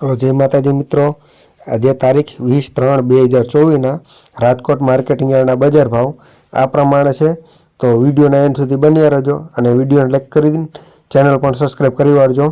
Hello જય માતાજી મિત્રો. આજે તારીખ વીસ ત્રણ બે હજાર ચોવીસના રાજકોટ માર્કેટિંગ યાર્ડના બજાર ભાવ આ પ્રમાણે છે. તો વિડીયોના એન્ડ સુધી બન્યા રહેજો અને વિડીયોને લાઈક કરી ચેનલ પણ સબસ્ક્રાઈબ કરી વાળજો.